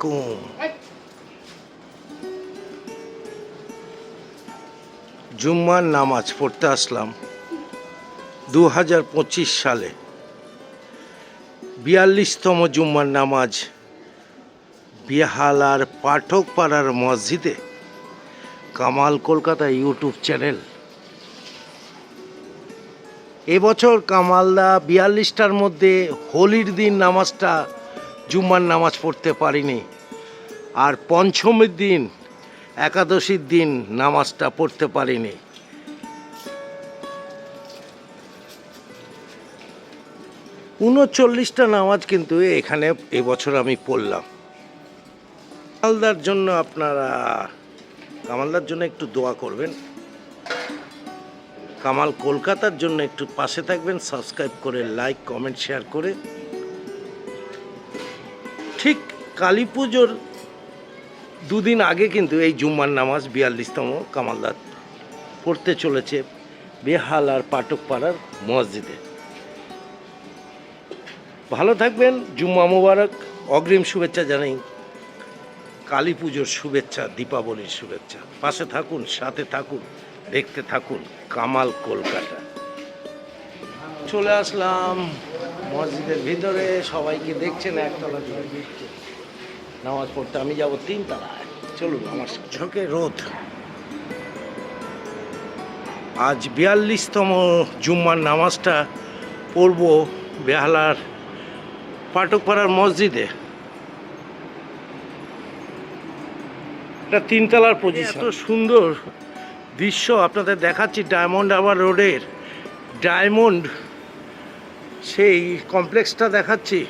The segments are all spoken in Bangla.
আলাইকুম জুম্মার নামাজ পড়তে আসলাম দু হাজার পঁচিশ সালে। বিয়াল্লিশতম জুম্মার নামাজ বিহালার পাঠক পাড়ার মসজিদে। Kamal Kolkata YouTube channel. এবছর কামালদা বিয়াল্লিশটার মধ্যে হোলির দিন নামাজটা জুম্মার নামাজ পড়তে পারিনি। আর পঞ্চমীর দিন, একাদশীর দিন নামাজটা পড়তে পারিনি। উনচল্লিশটা নামাজ কিন্তু এখানে এবছর আমি পড়লাম। কামালদার জন্য আপনারা, কামালদার জন্য একটু দোয়া করবেন। কামাল কলকাতার জন্য একটু পাশে থাকবেন, সাবস্ক্রাইব করে, লাইক, কমেন্ট, শেয়ার করে। ঠিক কালী পুজোর দুদিন আগে কিন্তু এই জুম্মার নামাজ বিয়াল্লিশতম কামালদার পড়তে চলেছে বেহাল আর পাটকপাড়ার মসজিদে। ভালো থাকবেন, জুম্মা মুবারক, অগ্রিম শুভেচ্ছা জানাই। কালী পুজোর শুভেচ্ছা, দীপাবলির শুভেচ্ছা। পাশে থাকুন, সাথে থাকুন, দেখতে থাকুন কামাল কলকাতা। চলে আসলাম। মসজিদের ভিতরে সবাইকে দেখছেন একতলা নামাজ পড়তে। আমি যাব তিন তলায় চলুন আমার ঝোঁকে রোদ আজ বিয়াল্লিশতম জুম্মার নামাজটা পড়ব বেহালার পাটকপাড়ার মসজিদে। এটা তিনতলার পজিশন এত সুন্দর দৃশ্য আপনাদের দেখাচ্ছি ডায়মন্ড আবার রোডের। ডায়মন্ড সেই কমপ্লেক্সটা দেখাচ্ছি।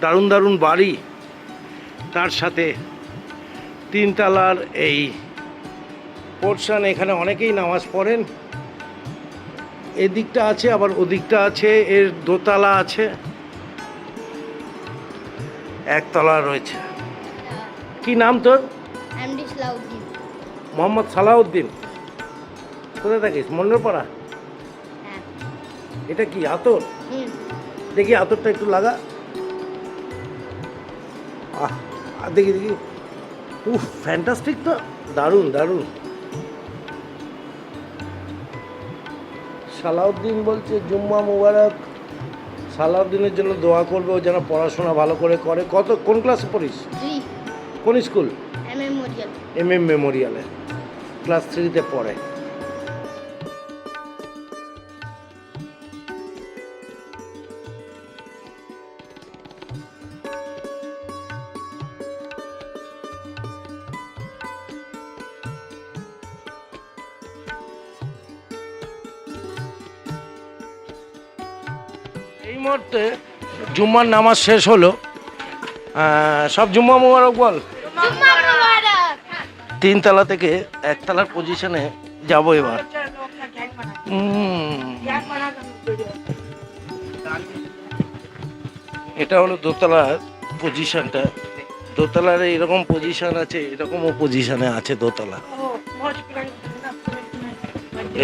দারুণ দারুণ বাড়ি। তার সাথে তিনতলার এই পোর্শন এখানে অনেকেই নামাজ পড়েন। এদিকটা আছে আবার ওদিকটা আছে এর দোতলা আছে। একতলা রয়েছে। কি নাম তোর? মোহাম্মদ সালাউদ্দিন। কোথায় থাকিস? মন্ডলপাড়া হ্যাঁ। এটা কি আতর? দেখি আতরটা একটু লাগা। আহ দেখি দেখি। উফ ফ্যান্টাস্টিক তো। দারুণ দারুণ। সালাউদ্দিন বলছে জুম্মা মুবারক। সালাউদ্দিনের জন্য দোয়া করবে ও যেন পড়াশোনা ভালো করে করে। কত কোন ক্লাসে পড়িস? কোন স্কুল? এম এম মেমোরিয়ালে। ক্লাস থ্রিতে পড়ে। মুহূর্তে জুম্মার নামাজ শেষ হলো। সব জুম্মা মুবারক বল। তিনতলা থেকে একতলার পজিশনে যাব এবার। এটা হলো দোতলার পজিশনটা দোতলার এরকম পজিশন আছে এরকমও পজিশনে আছে দোতলা।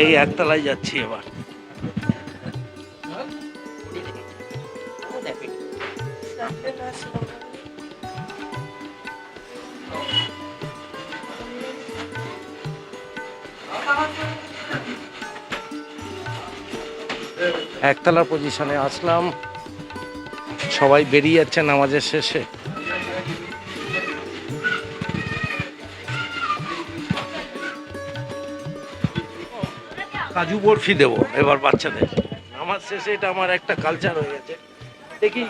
এই একতলায় যাচ্ছি এবার। একতলার পজিশনে আসলাম। সবাই বেরিয়ে যাচ্ছে নামাজের শেষে। কাজু বরফি দেবো, এবার বাচ্চাদের। নামাজ শেষে এটা আমার একটা কালচার হয়ে গেছে। দেখি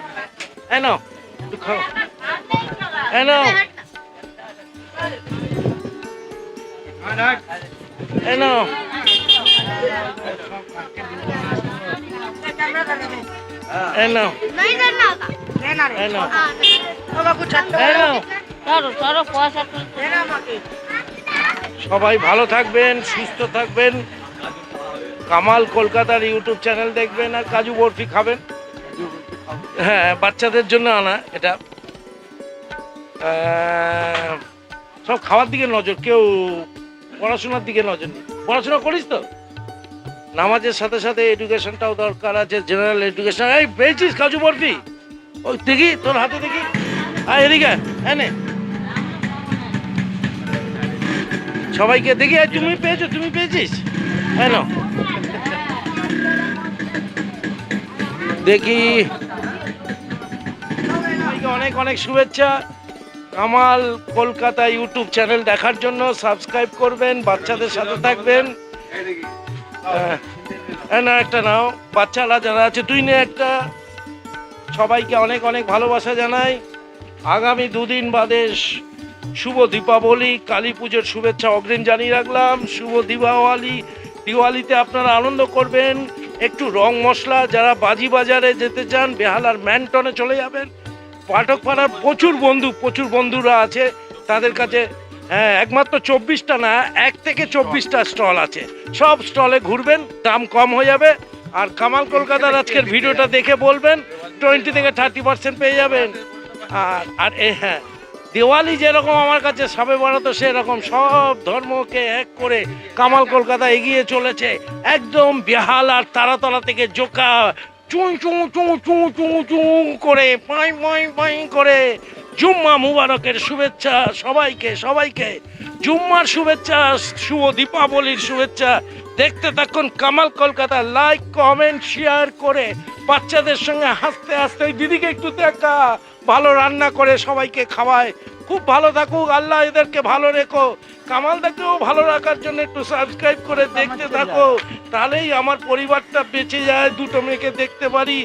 সবাই ভালো থাকবেন সুস্থ থাকবেন। কামাল কলকাতার ইউটিউব চ্যানেল দেখবেন আর কাজু বরফি খাবেন। হ্যাঁ বাচ্চাদের জন্য আনা এটা। সব খাওয়ার দিকে নজর, কেউ পড়াশোনার দিকে নজর নেই। পড়াশোনা করিস তো? নামাজের সাথে সাথে এডুকেশনটাও দরকার আছে জেনারেল এডুকেশন এই পেয়েছিস কাজু বরফি? ওই দেখি, তোর হাতে দেখি। আর এদিকে হ্যাঁ। সবাইকে দেখি আর তুমি পেয়েছ, তুমি পেয়েছিস? হ্যাঁ দেখি। অনেক অনেক শুভেচ্ছা। আমার কলকাতা ইউটিউব চ্যানেল দেখার জন্য সাবস্ক্রাইব করবেন, বাচ্চাদের সাথে থাকবেন। না, একটা নাও, বাচ্চারা যারা আছে, তুই নে একটা। সবাইকে অনেক অনেক ভালোবাসা জানাই। আগামী দুদিন বাদে শুভ দীপাবলি, কালী পুজোর শুভেচ্ছা অগ্রিম জানিয়ে রাখলাম। শুভ দীপাবলি দিওয়ালিতে আপনারা আনন্দ করবেন। একটু রং মশলা, যারা বাজি বাজারে যেতে চান, বেহালার ম্যানটনে চলে যাবেন। পাঠক পাড়ার প্রচুর বন্ধু, প্রচুর বন্ধুরা আছে তাদের কাছে হ্যাঁ একমাত্র চব্বিশটা না, এক থেকে চব্বিশটা স্টল আছে। সব স্টলে ঘুরবেন, দাম কম হয়ে যাবে, আর কামাল কলকাতার আজকের ভিডিওটা দেখে বলবেন, টোয়েন্টি থেকে থার্টি পার্সেন্ট পেয়ে যাবেন। আর আর এ হ্যাঁ দেওয়ালি যেরকম আমার কাছে সবে বাড়াতো সেরকম সব ধর্মকে এক করে কামাল কলকাতা এগিয়ে চলেছে। একদম বেহাল আর তারাতলা থেকে জোকা চুঁ চুঁ চুঁ চুঁ চুঁ চুঁ করে পাই পাই পাই করে জুম্মা মুবারকের শুভেচ্ছা সবাইকে সবাইকে। জুম্মার শুভেচ্ছা শুভ দীপাবলির শুভেচ্ছা। দেখতে থাকুন Kamal Kolkata like comment share করে বাচ্চাদের সঙ্গে হাসতে হাসতে ওই দিদিকে একটু দেখা ভালো রান্না করে সবাইকে খাওয়ায়। খুব ভালো থাকুক আল্লাহ এদেরকে ভালো রেখো। কামাল কামালদাকেও ভালো রাখার জন্য একটু সাবস্ক্রাইব করে দেখতে থাকো। তাহলেই আমার পরিবারটা বেঁচে যায়, দুটো মেয়েকে দেখতে পারি,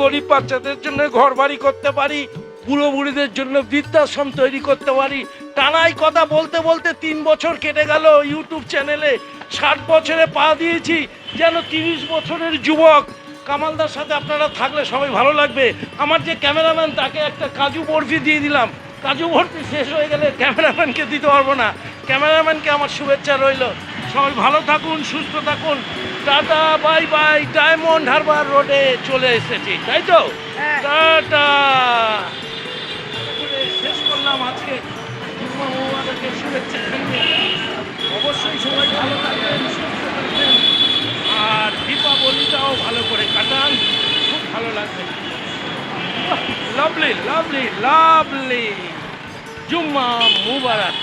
গরিব বাচ্চাদের জন্য ঘর বাড়ি করতে পারি, বুড়ো বুড়িদের জন্য বৃদ্ধাশ্রম তৈরি করতে পারি। টানাই কথা বলতে বলতে তিন বছর কেটে গেল, ইউটিউব চ্যানেলে ষাট বছরে পা দিয়েছি, যেন তিরিশ বছরের যুবক। কামালদার সাথে আপনারা থাকলে সবাই ভালো লাগবে। আমার যে ক্যামেরাম্যান, তাকে একটা কাজু বরফি দিয়ে দিলাম। কাজু বরফি শেষ হয়ে গেলে ক্যামেরাম্যানকে দিতে পারব না। ক্যামেরাম্যানকে আমার শুভেচ্ছা রইল। সবাই ভালো থাকুন সুস্থ থাকুন। Tata bye bye Diamond Harbour রোডে চলে এসেছি তাই তো? টাটা। শেষ করলাম আজকে শুভেচ্ছা অবশ্যই সবাই ভালো থাকবেন সুস্থ থাকবেন। আর দীপাবলিটাও ভালো করে কাটান খুব ভালো লাগবে। লাভলি লাভলি লাভলি জুম্মা মুবারক।